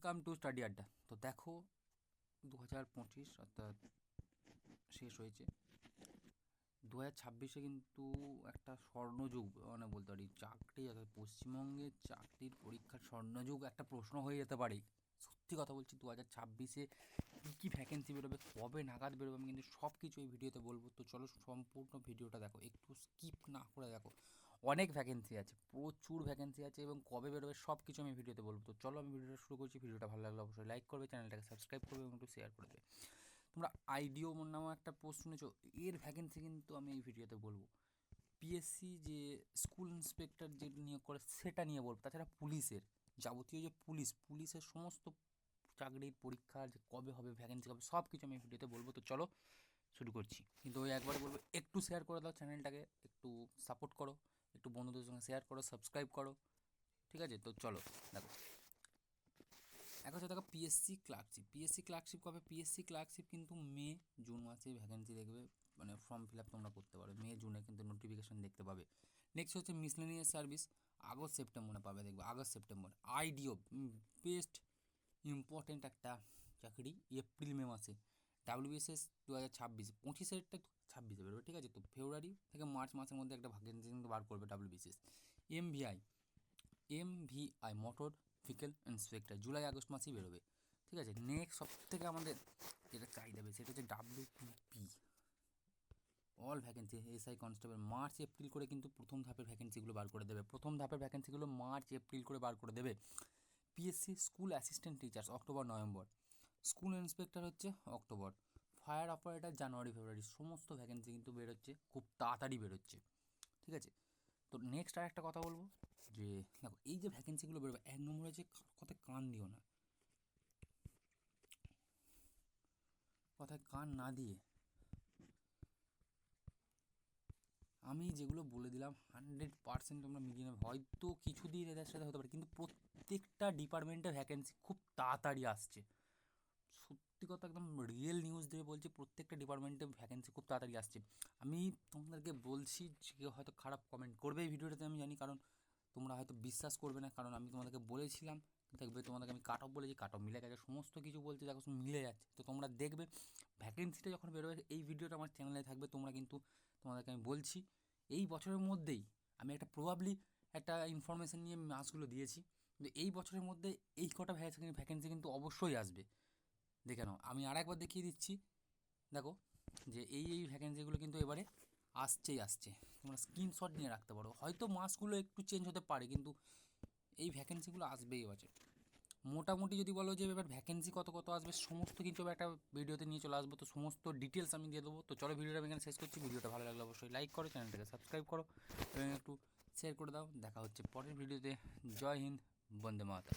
Welcome to study আড্ডা। তো দেখো দু হাজার পঁচিশ অর্থাৎ শেষ হয়েছে। দু হাজার ছাব্বিশে কিন্তু একটা স্বর্ণযুগ মানে বলতে পারি চাকরি, অর্থাৎ পশ্চিমবঙ্গের চাকরির পরীক্ষার স্বর্ণযুগ একটা প্রশ্ন হয়ে যেতে পারে। সত্যি কথা বলছি দু হাজার ছাব্বিশে কী কী ভ্যাকেন্সি বেরোবে, কবে নাগাদ বেরোবে, আমি কিন্তু সব কিছু এই ভিডিওতে বলব। তো চলো সম্পূর্ণ ভিডিওটা দেখো, একটু স্কিপ না করে দেখো। অনেক ভ্যাকেন্সি আছে, প্রচুর ভ্যাকেন্সি আছে এবং কবে বেরোবে সব কিছু আমি ভিডিওতে বলব। তো চলো আমি ভিডিওটা শুরু করছি, ভিডিওটা ভালো লাগলে অবশ্যই লাইক করবে, চ্যানেলটাকে সাবস্ক্রাইব করবে এবং একটু শেয়ার করে দেবে। তোমরা আইডিও মোর নামে একটা পোস্ট শুনেছো, এর ভ্যাকেন্সি কিন্তু আমি এই ভিডিওতে বলব। পিএসসি যে স্কুল ইন্সপেক্টর যে নিয়োগ করে, সেটা নিয়ে বলব। তাছাড়া পুলিশের, যাবতীয় যে পুলিশ, পুলিশের সমস্ত চাকরির পরীক্ষা যে কবে হবে ভ্যাকেন্সি হবে সব কিছু আমি ভিডিওতে বলব। তো চলো শুরু করছি। কিন্তু ওই একবার বলব, একটু শেয়ার করে দাও চ্যানেলটাকে, একটু সাপোর্ট করো। একটু বন্ধুদের সঙ্গে শেয়ার করো সাবস্ক্রাইব করো। ঠিক আছে? তো চলো, দেখো। এক হচ্ছে দেখো পিএসসি ক্লার্কশিপ পিএসসি ক্লার্কশিপ কবে? পিএসসি ক্লার্কশিপ কিন্তু মে, জুন মাসে ভ্যাকেন্সি দেখবে মানে ফর্ম ফিল আপ তোমরা করতে পারো। মে, জুনে কিন্তু নোটিফিকেশন দেখতে পাবে। নেক্সট হচ্ছে মিসলেনিয়াস সার্ভিস আগস্ট সেপ্টেম্বরে পাবে, দেখবে। আগস্ট সেপ্টেম্বর আইডিও বেস্ট ইম্পর্টেন্ট একটা চাকরি এপ্রিল মে মাসে। ডাব্লিউবিএসএস দু হাজার ছাব্বিশ পঁচিশেরটা ছাব্বিশে বেরোবে ঠিক আছে তো ফেব্রুয়ারি থেকে মার্চ মাসের মধ্যে একটা ভ্যাকেন্সি কিন্তু বার করবে WBCS MVI MVI motor vehicle inspector July, August মাসেই বেরোবে, ঠিক আছে? নেক্সট সব থেকে আমাদের যেটা চাহিদা বেশি, সেটা হচ্ছে WPP all vacancy SI constable March April করে কিন্তু প্রথম ধাপের ভ্যাকেন্সিগুলো বার করে দেবে। প্রথম ধাপের ভ্যাকেন্সিগুলো মার্চ এপ্রিল করে বার করে দেবে। PSC school assistant teachers October November school inspector হচ্ছে October. Fire operator January, February, সমস্ত ভ্যাকেন্সি কিন্তু বেরোচ্ছে, খুব তাড়াতাড়ি বেরোচ্ছে। ঠিক আছে? তো নেক্সট আর একটা কথা বলব, যে দেখো, এই যে ভ্যাকেন্সিগুলো বেরোবে, এক নম্বর হচ্ছে কথায় কান দিও না। কথায় কান না দিয়ে আমি যেগুলো বলে দিলাম হান্ড্রেড পার্সেন্ট তোমরা মিলিয়ে নেবে। হয়তো কিছু দিন এদের সাথে হতে পারে, কিন্তু প্রত্যেকটা ডিপার্টমেন্টে ভ্যাকেন্সি খুব তাড়াতাড়ি আসছে। সত্যি কথা একদম রিয়েল নিউজ দিয়ে বলছি, প্রত্যেকটা ডিপার্টমেন্টে ভ্যাকেন্সি খুব তাড়াতাড়ি আসছে। আমি তোমাদেরকে বলছি যে কেউ হয়তো খারাপ কমেন্ট করবে এই ভিডিওটাতে, আমি জানি, কারণ তোমরা হয়তো বিশ্বাস করবে না, কারণ আমি তোমাদেরকে বলেছিলাম দেখবে তোমাদেরকে আমি কাট অফ বলেছি কাট অফ মিলে গেছে, সমস্ত কিছু বলছে, দেখো মিলে যাচ্ছে। তো তোমরা দেখবে ভ্যাকেন্সিটা যখন বেরোবে, এই ভিডিওটা আমার চ্যানেলে থাকবে, তোমরা কিন্তু তোমাদেরকে আমি বলছি, এই বছরের মধ্যেই আমি একটা প্রবাবলি একটা ইনফরমেশান নিয়ে মাসগুলো দিয়েছি এই বছরের মধ্যে এই কটা ভ্যাকেন্সি কিন্তু অবশ্যই আসবে। দেখে নাও। আমি আর একবার দেখিয়ে দিচ্ছি। দেখো, যে এই এই ভ্যাকেন্সিগুলো কিন্তু এবারে আসছেই আসছে। তোমরা স্ক্রিনশট নিয়ে রাখতে পারো। হয়তো মাসগুলো একটু চেঞ্জ হতে পারে, কিন্তু এই ভ্যাকেন্সিগুলো আসবেই এবছর মোটামুটি যদি বলো যে এবার ভ্যাকেন্সি কত কত আসবে, সমস্ত কিছু একটা ভিডিওতে নিয়ে চলে আসব। তো সমস্ত ডিটেলস আমি দিয়ে দেবো। তো চলো ভিডিওটা আমি এখানে শেষ করছি। ভিডিওটা ভালো লাগলে অবশ্যই লাইক করো চ্যানেলটাকে সাবস্ক্রাইব করো এবং একটু শেয়ার করে দাও। দেখা হচ্ছে পরের ভিডিওতে। জয় হিন্দ, বন্দে মাতা